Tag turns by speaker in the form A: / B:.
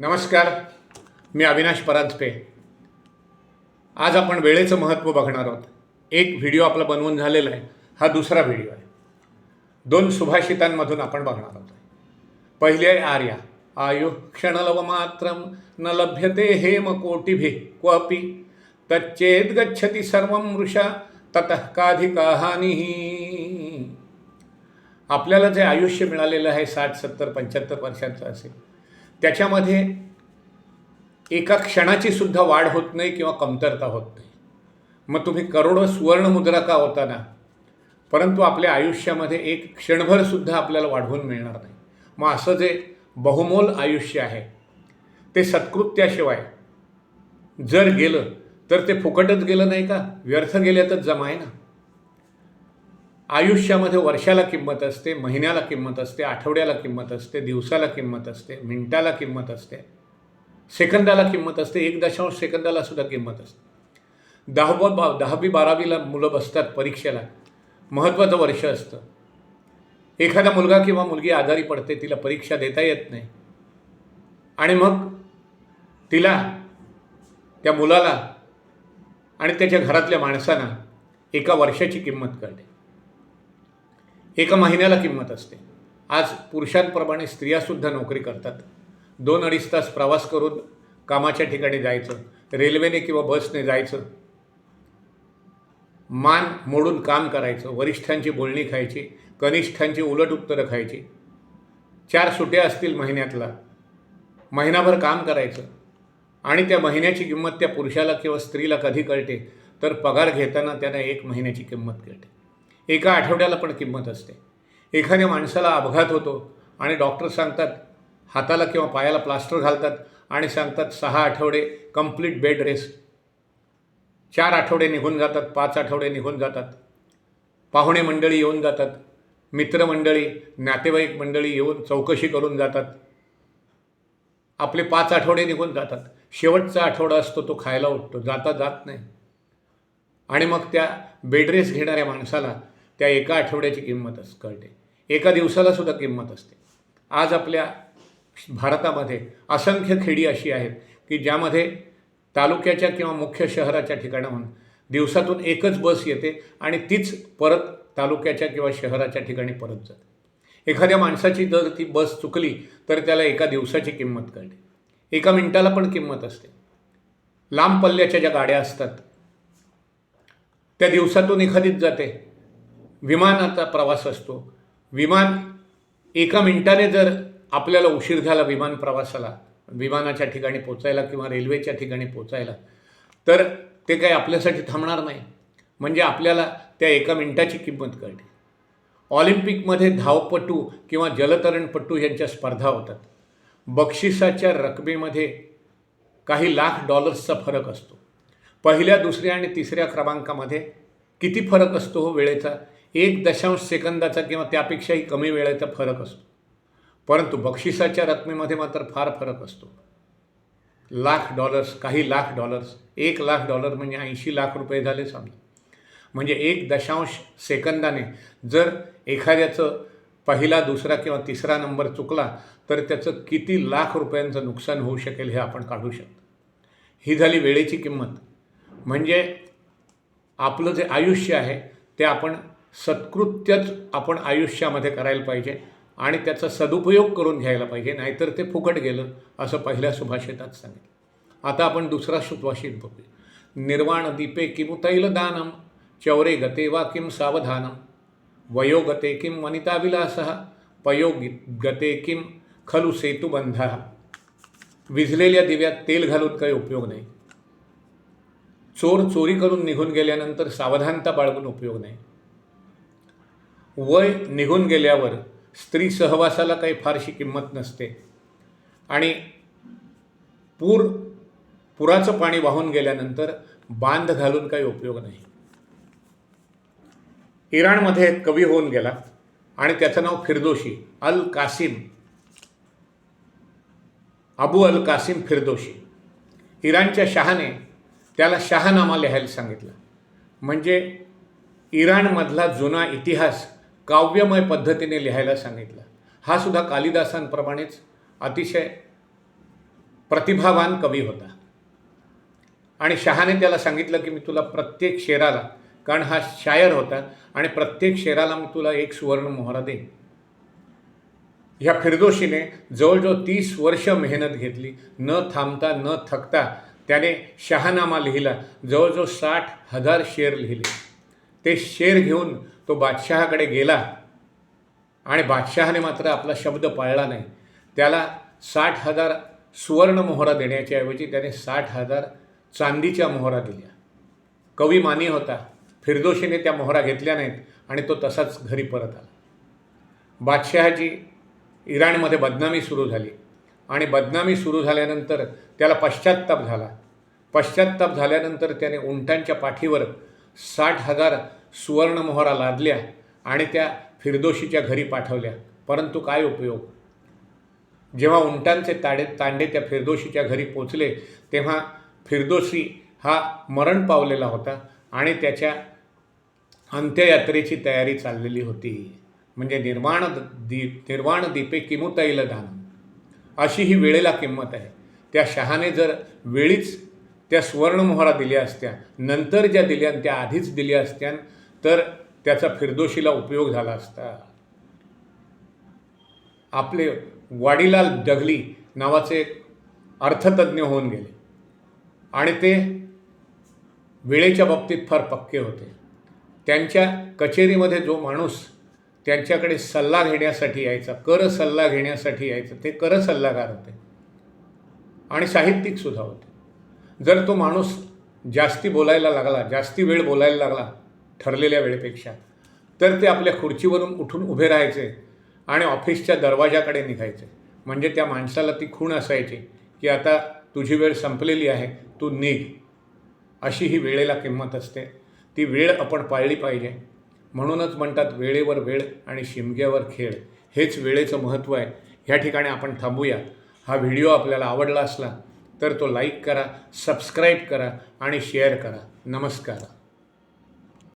A: नमस्कार मी अविनाश परांजपे. आज आपण वेळेचं महत्त्व बघणार आहोत. एक व्हिडिओ आपला बनवून झालेला आहे हा दुसरा व्हिडिओ आहे. दोन सुभाषितांमधून आपण बघणार आहोत. पहिले आहे आर्या. आयु क्षणलव मात्र न लभ्यते हेम कोटिभि क्वपि। तच्चेद गच्छति सर्व मृषा ततः काधिका हानिः। आपल्याला जे आयुष्य मिळालेलं आहे साठ सत्तर पंच्याहत्तर वर्षांचं असेल त्याच्यामध्ये एका क्षणाची सुद्धा वाढ होत नाही किंवा कमतरता होत नाही. मग तुम्ही करोडो सुवर्णमुद्रा का होता ना परंतु आपल्या आयुष्यामध्ये एक क्षणभरसुद्धा आपल्याला वाढवून मिळणार नाही. मग असं जे बहुमोल आयुष्य आहे ते सत्कृत्याशिवाय जर गेलं तर ते फुकटच गेलं नाही का? व्यर्थ गेल्यातच जमा आहे ना आयुष्यामध्ये वर्षाला किंमत असते महिन्याला किंमत असते आठवड्याला किंमत असते दिवसाला किंमत असते मिनिटाला किंमत असते सेकंदाला किंमत असते एक दशांश सेकंदाला सुद्धा किंमत असते. दहावं बा दहावी बारावीला मुलं बसतात परीक्षेला. महत्त्वाचं वर्ष असतं. एखादा मुलगा किंवा मुलगी आजारी पडते तिला परीक्षा देता येत नाही. आणि मग तिला त्या मुलाला आणि त्याच्या घरातल्या माणसांना एका वर्षाची किंमत कळते. एका महिन्याला किंमत असते. आज पुरुषांप्रमाणे स्त्रियासुद्धा नोकरी करतात. दोन अडीच तास प्रवास करून कामाच्या ठिकाणी जायचं रेल्वेने किंवा बसने जायचं. मान मोडून काम करायचं वरिष्ठांची बोलणी खायची कनिष्ठांची उलट उत्तरं खायची. चार सुट्या असतील महिन्यातला. महिनाभर काम करायचं. आणि त्या महिन्याची किंमत त्या पुरुषाला किंवा स्त्रीला कधी कळते तर पगार घेताना त्यांना एक महिन्याची किंमत कळते. एका आठवड्याला पण किंमत असते. एखाद्या माणसाला अपघात होतो आणि डॉक्टर सांगतात हाताला किंवा पायाला प्लास्टर घालतात आणि सांगतात सहा आठवडे कंप्लीट बेड रेस्ट. चार आठवडे निघून जातात पाच आठवडे निघून जातात. पाहुणे मंडळी येऊन जातात. मित्रमंडळी नातेवाईक मंडळी येऊन चौकशी करून जातात. आपले पाच आठवडे निघून जातात. शेवटचा आठवडा असतो तो खायला उठतो. जाता जात नाही. आणि मग त्या बेडरेस घेणाऱ्या माणसाला त्या एका आठवड्याची किंमत अस कळते. एका दिवसाला सुद्धा किंमत असते. आज आपल्या भारतामध्ये असंख्य खेडी अशी आहेत की ज्यामध्ये तालुक्याच्या किंवा मुख्य शहराच्या ठिकाणाहून दिवसातून एकच बस येते आणि तीच परत तालुक्याच्या किंवा शहराच्या ठिकाणी परत जाते. एखाद्या माणसाची जर ती बस चुकली तर त्याला एका दिवसाची किंमत कळते. एका मिनिटाला पण किंमत असते. लांब पल्ल्याच्या ज्या गाड्या असतात त्या दिवसातून एखादीच जाते. विमानाचा प्रवास असतो. विमान एका मिनिटाने जर आपल्याला उशीर झाला विमान प्रवासाला विमानाच्या ठिकाणी पोचायला किंवा रेल्वेच्या ठिकाणी पोचायला तर ते काही आपल्यासाठी थांबणार नाही. म्हणजे आपल्याला त्या एका मिनिटाची किंमत कळते. ऑलिम्पिकमध्ये धावपटू किंवा जलतरणपटू यांच्या स्पर्धा होतात. बक्षिसाच्या रकमेमध्ये काही लाख डॉलर्सचा फरक असतो. पहिल्या दुसऱ्या आणि तिसऱ्या क्रमांकामध्ये किती फरक असतो हो वेळेचा? एक दशांश सेकंदाचा किंवा त्यापेक्षाही कमी वेळेचा फरक असतो. परंतु बक्षिसाच्या रकमेमध्ये मात्र फार फरक असतो. लाख डॉलर्स काही लाख डॉलर्स एक लाख डॉलर म्हणजे ऐंशी लाख रुपये झाले समजा. म्हणजे एक दशांश सेकंदाने जर एखाद्याचं पहिला दुसरा किंवा तिसरा नंबर चुकला तर त्याचं किती लाख रुपयांचं नुकसान होऊ शकेल हे आपण काढू शकतो. ही झाली वेळेची किंमत. म्हणजे आपलं जे आयुष्य आहे ते आपण सत्कृत्यच आपण आयुष्यामध्ये करायला पाहिजे आणि त्याचा सदुपयोग करून घ्यायला पाहिजे नाहीतर ते फुकट गेलं असं पहिल्या सुभाषितात सांगितलं. आता आपण दुसरा सुभाषित बघूया. निर्वाण दीपे किमुतैल तैलदानम चौरे गते वा किम सावधानम वयोगते किम वनिताविलास पयोगी गते किम खलु सेतुबंध विझलेल्या दिव्यात तेल घालून काही उपयोग नाही. चोर चोरी करून निघून गेल्यानंतर सावधानता बाळगून उपयोग नाही. वय निघून गेल्यावर स्त्री सहवासाला काही फारशी किंमत नसते. आणि पूर पुराचं पाणी वाहून गेल्यानंतर बांध घालून काही उपयोग नाही. इराणमध्ये एक कवी होऊन गेला आणि त्याचं नाव Firdausi Al Qasim. Abu Al Qasim Firdausi. इराणच्या शहाने त्याला शहानामा लिहायला सांगितलं. म्हणजे इराणमधला जुना इतिहास काव्यमय पद्धतीने लिहायला सांगितलं. हा सुद्धा कालिदासांप्रमाणेच अतिशय प्रतिभावान कवी होता. आणि शहाने त्याला सांगितलं की मी तुला प्रत्येक शेराला कारण हा शायर होता आणि प्रत्येक शेराला मी तुला एक सुवर्ण मोहरा देईन. ह्या फिरदोशीने जवळजवळ तीस वर्ष मेहनत घेतली. न थांबता न थकता त्याने शहानामा लिहिला. जवळजवळ साठ हजार शेर लिहिले. ते शेर घेऊन तो बादशहाकडे गेला आणि बादशहाने मात्र आपला शब्द पाळला नाही. त्याला साठ हजार सुवर्ण मोहरा देण्याच्या ऐवजी त्याने साठ हजार चांदीच्या मोहरा दिल्या. कवी मानी होता फिरदोशीने त्या मोहरा घेतल्या नाहीत आणि तो तसाच घरी परत आला. बादशहाची इराणमध्ये बदनामी सुरू झाली आणि बदनामी सुरू झाल्यानंतर त्याला पश्चात्ताप झाला. पश्चात्ताप झाल्यानंतर त्याने उंटांच्या पाठीवर साठ हजार सुवर्णमोहरा लादल्या आणि त्या फिरदोशीच्या घरी पाठवल्या. परंतु काय उपयोग? जेव्हा उंटांचे ताडे तांडे त्या फिरदोशीच्या घरी पोचले तेव्हा फिरदोशी हा मरण पावलेला होता आणि त्याच्या अंत्ययात्रेची तयारी चाललेली होती. म्हणजे निर्वाण दीप निर्वाण दीपे किमुतैल दान अशी ही वेळेला किंमत आहे. त्या शहाने जर वेळीच त्या सुवर्णमोहरा दिल्या असत्या नंतर ज्या दिल्या त्या आधीच दिल्या असत्या तर त्याचा फिरदोशीला उपयोग झाला असता. आपले वाडीलाल डगली नावाचे अर्थतज्ज्ञ अर्थतज्ञ होऊन गेले. आणि ते वेळेच्या बाबतीत फार पक्के होते. त्यांच्या कचेरीमध्ये जो माणूस त्यांच्याकडे सल्ला घेण्यासाठी यायचा कर सल्ला घेण्यासाठी यायचा ते कर सल्लागार होते. आणि साहित्यिकसुद्धा होते. जर तो माणूस जास्ती बोलायला लागला जास्ती वेळ बोलायला लागला ठरलेल्या वेळेपेक्षा. तर ते आपल्या खुर्चीवरून उठून उभे राहायचे आणि ऑफिसच्या दरवाजाकडे निघायचे. म्हणजे त्या माणसाला ती खूण असायची की आता तुझी वेळ संपलेली आहे तू निघ. अशी ही वेळेला किंमत असते. ती वेळ आपण पाळली पाहिजे. म्हणूनच म्हणतात वेळेवर वेळ आणि शिमग्यावर खेळ. हेच वेळेचं महत्त्व आहे. ह्या ठिकाणी आपण थांबूया. हा व्हिडिओ आपल्याला आवडला असला तर तो लाईक करा सबस्क्राईब करा आणि शेअर करा. नमस्कार.